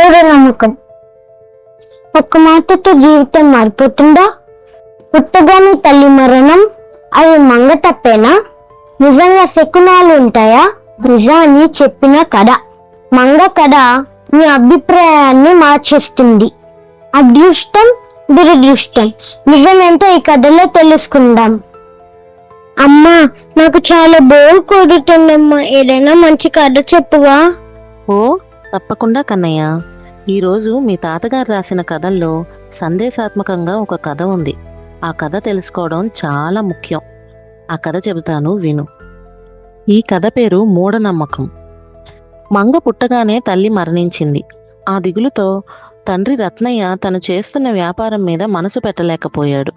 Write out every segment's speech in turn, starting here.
మూఢనమ్మకం ఒక్క మాటతో జీవితం మారిపోతుందా పుట్టగానే తల్లి మరణం అది మంగ తప్పేనా నిజంగా శకునాలు ఉంటాయా నిజాన్ని చెప్పిన కథ మంగ కథ మీ అభిప్రాయాన్ని మార్చేస్తుంది అదృష్టం దురదృష్టం నిజమేంటో ఈ కథలో తెలుసుకుందాం అమ్మా నాకు చాలా బోర్ కొడుతుందమ్మా ఏదైనా మంచి కథ చెప్పువా ఓ తప్పకుండా కన్నయ్య ఈరోజు మీ తాతగారు రాసిన కథల్లో సందేశాత్మకంగా ఒక కథ ఉంది. ఆ కథ తెలుసుకోవడం చాలా ముఖ్యం. ఆ కథ చెబుతాను విను. ఈ కథ పేరు మూఢనమ్మకం. మంగ పుట్టగానే తల్లి మరణించింది. ఆ దిగులుతో తండ్రి రత్నయ్య తను చేస్తున్న వ్యాపారం మీద మనసు పెట్టలేకపోయాడు.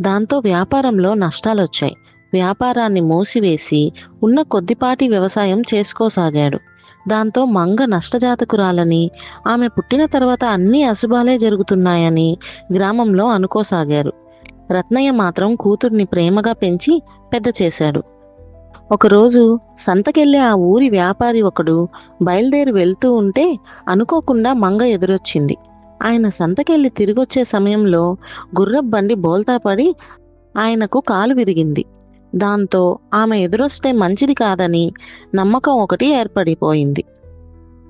దాంతో వ్యాపారంలో నష్టాలొచ్చాయి. వ్యాపారాన్ని మూసివేసి ఉన్న కొద్దిపాటి వ్యవసాయం చేసుకోసాగాడు. దాంతో మంగ నష్టజాతకురాలని ఆమె పుట్టిన తర్వాత అన్ని అశుభాలే జరుగుతున్నాయని గ్రామంలో అనుకోసాగారు. రత్నయ్య మాత్రం కూతుర్ని ప్రేమగా పెంచి పెద్ద చేశాడు. ఒకరోజు సంతకెళ్ళే ఆ ఊరి వ్యాపారి ఒకడు బయలుదేరి వెళ్తూ ఉంటే అనుకోకుండా మంగ ఎదురొచ్చింది. ఆయన సంతకెళ్ళి తిరిగొచ్చే సమయంలో గుర్రపు బండి బోల్తా పడి ఆయనకు కాలు విరిగింది. దాంతో ఆమె ఎదురొస్తే మంచిది కాదని నమ్మకం ఒకటి ఏర్పడిపోయింది.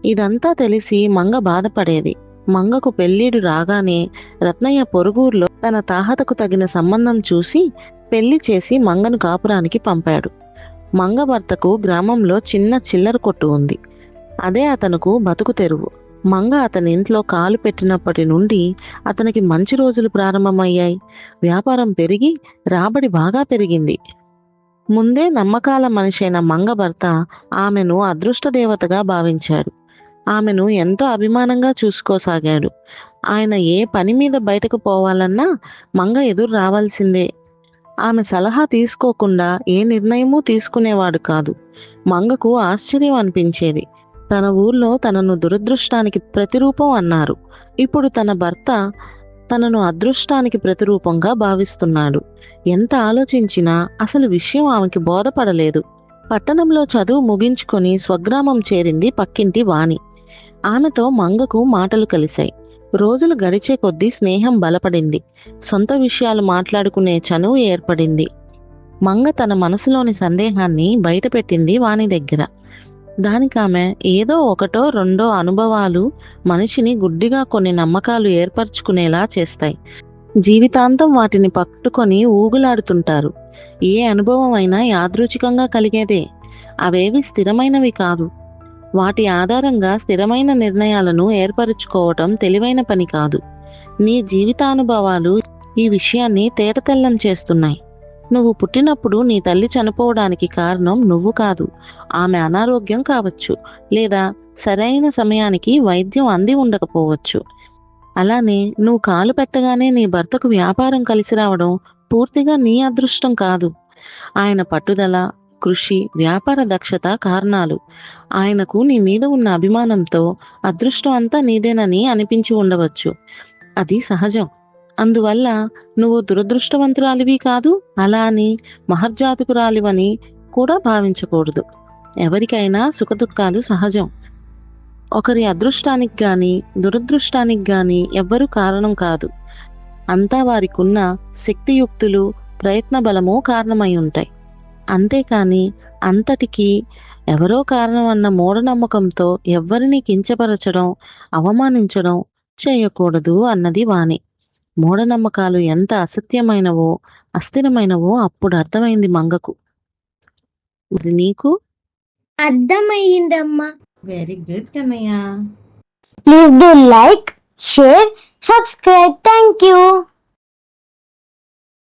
ఇదంతా తెలిసి మంగ బాధపడేది. మంగకు పెళ్ళీడు రాగానే రత్నయ్య పొరుగురులో తన తాహతకు తగిన సంబంధం చూసి పెళ్ళి చేసి మంగను కాపురానికి పంపాడు. మంగ భర్తకు గ్రామంలో చిన్న చిల్లర కొట్టు ఉంది. అదే అతనుకు బతుకు తెరువు. మంగ అతని ఇంట్లో కాలు పెట్టినప్పటి నుండి అతనికి మంచి రోజులు ప్రారంభమయ్యాయి. వ్యాపారం పెరిగి రాబడి బాగా పెరిగింది. ముందే నమ్మకాల మనిషైన మంగ భర్త ఆమెను అదృష్టదేవతగా భావించాడు. ఆమెను ఎంతో అభిమానంగా చూసుకోసాగాడు. ఆయన ఏ పని మీద బయటకు పోవాలన్నా మంగ ఎదురు రావాల్సిందే. ఆమె సలహా తీసుకోకుండా ఏ నిర్ణయమూ తీసుకునేవాడు కాదు. మంగకు ఆశ్చర్యం అనిపించేది. తన ఊర్లో తనను దురదృష్టానికి ప్రతిరూపం అన్నారు. ఇప్పుడు తన భర్త తనను అదృష్టానికి ప్రతిరూపంగా భావిస్తున్నాడు. ఎంత ఆలోచించినా అసలు విషయం ఆమెకి బోధపడలేదు. పట్టణంలో చదువు ముగించుకొని స్వగ్రామం చేరింది పక్కింటి వాణి. ఆమెతో మంగకు మాటలు కలిశాయి. రోజులు గడిచే కొద్దీ స్నేహం బలపడింది. సొంత విషయాలు మాట్లాడుకునే చనువు ఏర్పడింది. మంగ తన మనసులోని సందేహాన్ని బయటపెట్టింది వాణి దగ్గర. దానికామె ఏదో ఒకటో రెండో అనుభవాలు మనిషిని గుడ్డిగా కొన్ని నమ్మకాలు ఏర్పరచుకునేలా చేస్తాయి. జీవితాంతం వాటిని పట్టుకొని ఊగులాడుతుంటారు. ఏ అనుభవం అయినా యాదృచ్ఛికంగా కలిగేదే. అవేవి స్థిరమైనవి కాదు. వాటి ఆధారంగా స్థిరమైన నిర్ణయాలను ఏర్పరచుకోవటం తెలివైన పని కాదు. నీ జీవితానుభవాలు ఈ విషయాన్ని తేటతెల్లం చేస్తున్నాయి. నువ్వు పుట్టినప్పుడు నీ తల్లి చనిపోవడానికి కారణం నువ్వు కాదు. ఆమె అనారోగ్యం కావచ్చు లేదా సరైన సమయానికి వైద్యం అంది ఉండకపోవచ్చు. అలానే నువ్వు కాలు పెట్టగానే నీ భర్తకు వ్యాపారం కలిసి రావడం పూర్తిగా నీ అదృష్టం కాదు. ఆయన పట్టుదల కృషి వ్యాపార దక్షత కారణాలు. ఆయనకు నీ మీద ఉన్న అభిమానంతో అదృష్టం అంతా నీదేనని అనిపించి ఉండవచ్చు. అది సహజం. అందువల్ల నువ్వు దురదృష్టవంతురాలివి కాదు అలా అని మహర్జాతకురాలివని కూడా భావించకూడదు. ఎవరికైనా సుఖదుఖాలు సహజం. ఒకరి అదృష్టానికి గాని దురదృష్టానికి గాని ఎవ్వరూ కారణం కాదు. అంతా వారికున్న శక్తియుక్తులు ప్రయత్న బలము కారణమై ఉంటాయి. అంతేకాని అంతటికీ ఎవరో కారణం అన్న మూఢనమ్మకంతో ఎవ్వరిని కించపరచడం అవమానించడం చేయకూడదు అన్నది వాణి. మూఢనమ్మకాలు ఎంత అసత్యమైనవో అస్థిరమైనవో అప్పుడు అర్థమైంది మంగకు. మరి నీకు? అర్థమయ్యిందమ్మా very good Kannayya please do like share subscribe thank you